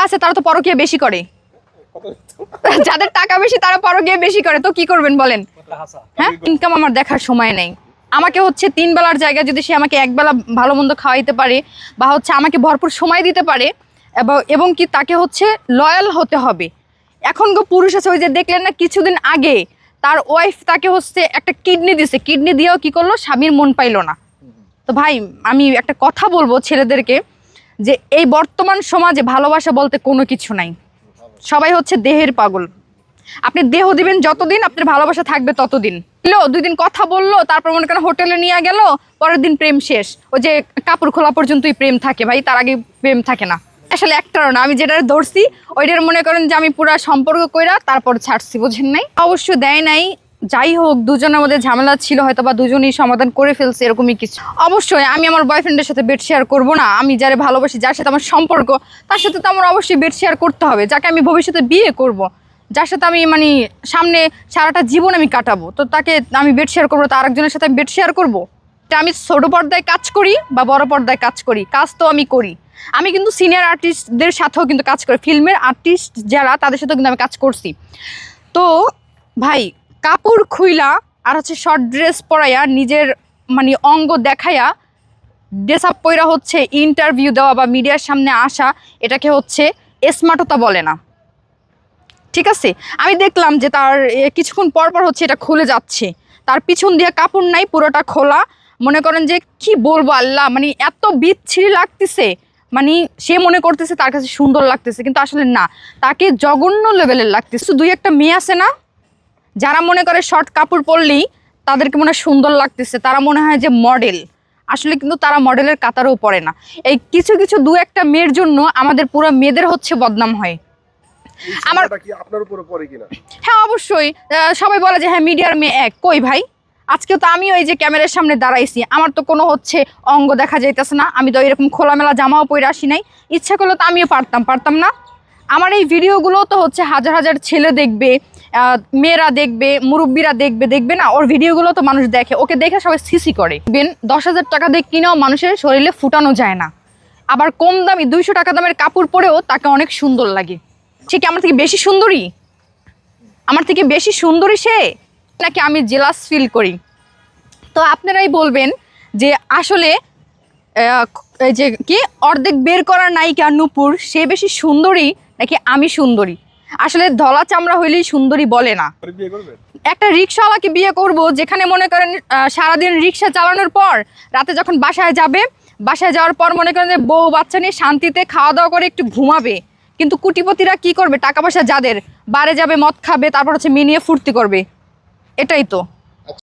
টাকা আছে, তারা তো পরকীয়া বেশি করে। যাদের টাকা বেশি, তারা পরকীয়া বেশি করে। তো কি করবেন বলেন? হ্যাঁ? ইনকাম আমার দেখার সময় নেই। আমাকে হচ্ছে তিন বেলার জায়গায় যদি সে আমাকে একবেলা ভালো মন্দ খাওয়াইতে পারে, বা হচ্ছে আমাকে ভরপুর সময় দিতে পারে, এবং- কি তাকে হচ্ছে লয়াল হতে হবে। এখন গো পুরুষ আছে, ওই যে দেখলেন না, কিছুদিন আগে তার ওয়াইফ তাকে হচ্ছে একটা কিডনি দিছে। কিডনি দিয়েও কি করল? স্বামীর মন পাইলো না। তো ভাই, আমি একটা কথা বলব ছেলেদেরকে। যে এই বর্তমান সমাজে ভালোবাসা বলতে কোনো কিছু নাই। সবাই হচ্ছে দেহের পাগল। আপনি দেহ দিবেন যতদিন, আপনার ভালোবাসা থাকবে ততদিন। দুই দিন কথা বলল, তারপর মনে করেন হোটেলে নিয়ে গেল, পরের দিন প্রেম শেষ। ওই যে কাপড় খোলা পর্যন্তই প্রেম থাকে ভাই, তার আগে প্রেম থাকে না। আসলে একটারও না, আমি যেটা ধরছি, ওইটার মনে করেন যে আমি পুরা সম্পর্ক কইরা তারপর ছাড়ছি, বুঝেন নাই? অবশ্য দেয় নাই যাই হোক, দুজনের মধ্যে ঝামেলা ছিল হয়তো বা দুজনেই সমাধান করে ফেলছে, এরকমই কিছু। অবশ্যই, আমি আমার বয়ফ্রেন্ডের সাথে বেড শেয়ার করব না। আমি যারে ভালোবাসি, যার সাথে আমার সম্পর্ক, তার সাথে তো আমার অবশ্যই বেড শেয়ার করতে হবে। যাকে আমি ভবিষ্যতে বিয়ে করব। যার সাথে আমি মানে সামনে সারাটা জীবন আমি কাটাবো, তো তাকে আমি বেড শেয়ার করব, তো আরেকজনের সাথে আমি বেড শেয়ার করব? এটা আমি ছোটো পর্দায় কাজ করি বা বড় পর্দায় কাজ করি? কাজ তো আমি করি। আমি কিন্তু সিনিয়র আর্টিস্টদের সাথেও কিন্তু কাজ করি। ফিল্মের আর্টিস্ট যারা, তাদের সাথেও কিন্তু আমি কাজ করছি। তো, ভাই কাপড় খুইলা আর হচ্ছে শর্ট ড্রেস পরাইয়া নিজের মানে অঙ্গ দেখাইয়া ড্রেস আপ পইরা হচ্ছে ইন্টারভিউ দেওয়া বা মিডিয়ার সামনে আসা, এটাকে হচ্ছে স্মার্টতা বলে না। ঠিক আছে? আমি দেখলাম যে তার কিছুক্ষণ পর পর হচ্ছে এটা খুলে যাচ্ছে। তার পিছন দিয়ে কাপড় নাই, পুরোটা খোলা। মনে করেন যে কি বলব আল্লাহ মানে এত বিচ্ছিরি লাগতেছে। মানে সে মনে করতেছে তার কাছে সুন্দর লাগতেছে, কিন্তু আসলে না। তাকে জঘন্য লেভেলের লাগতেছে। দুই একটা মেয়ে আছে না যারা মনে করে শর্ট কাপড় পরলেই তাদেরকে মনে হয় সুন্দর লাগতেছে তারা মনে হয় যে মডেল আসলে কিন্তু তারা মডেলের কাতারও পড়ে না। এই কিছু কিছু দু একটা মেয়ের জন্য আমাদের পুরো মেয়েদের হচ্ছে বদনাম হয়। আমার- আপনার উপরে পড়ে কিনা? হ্যাঁ অবশ্যই। সবাই বলে যে হ্যাঁ মিডিয়ার মেয়ে এক। কই ভাই? আজকে তো আমিও ওই যে ক্যামেরার সামনে দাঁড়াইছি। আমার তো কোনো হচ্ছে অঙ্গ দেখা যাইতেছে না। আমি তো এরকম খোলামেলা জামাও পরে আসি নাই। ইচ্ছা করলে তো আমিও পারতাম পারতাম না। আমার এই ভিডিওগুলো তো হচ্ছে হাজার হাজার ছেলে দেখবে। মেয়েরা দেখবে, মুরব্বীরা দেখবে দেখবে না, ওর ভিডিওগুলো তো মানুষ দেখে। ওকে দেখে সবাই সিসি করে। বেন দশ হাজার টাকা দিয়ে কিনেও মানুষের শরীরে ফুটানো যায় না। আবার কম দামি দুইশো টাকা দামের কাপড় পরেও তাকে অনেক সুন্দর লাগে। সে কি আমার থেকে বেশি সুন্দরী? আমার থেকে বেশি সুন্দরী সে? নাকি আমি জেলাস ফিল করি? তো আপনারাই বলবেন যে আসলে এই যে কি, অর্ধেক বের করার নায়িকা নূপুর, সে বেশি সুন্দরী নাকি আমি সুন্দরী? আসলে ধলা চামড়া হইলেই সুন্দরী বলে না। একটা রিক্সাওয়ালাকে বিয়ে করব যেখানে মনে করেন সারাদিন রিক্সা চালানোর পর রাতে যখন বাসায় যাবে বাসায় যাওয়ার পর মনে করেন যে বউ বাচ্চা নিয়ে শান্তিতে খাওয়া দাওয়া করে একটু ঘুমাবে। কিন্তু কুটিপতিরা কি করবে? টাকা পয়সা যাদের বারে যাবে মদ খাবে তারপর হচ্ছে মেনিয়ে ফুর্তি করবে। এটাই তো।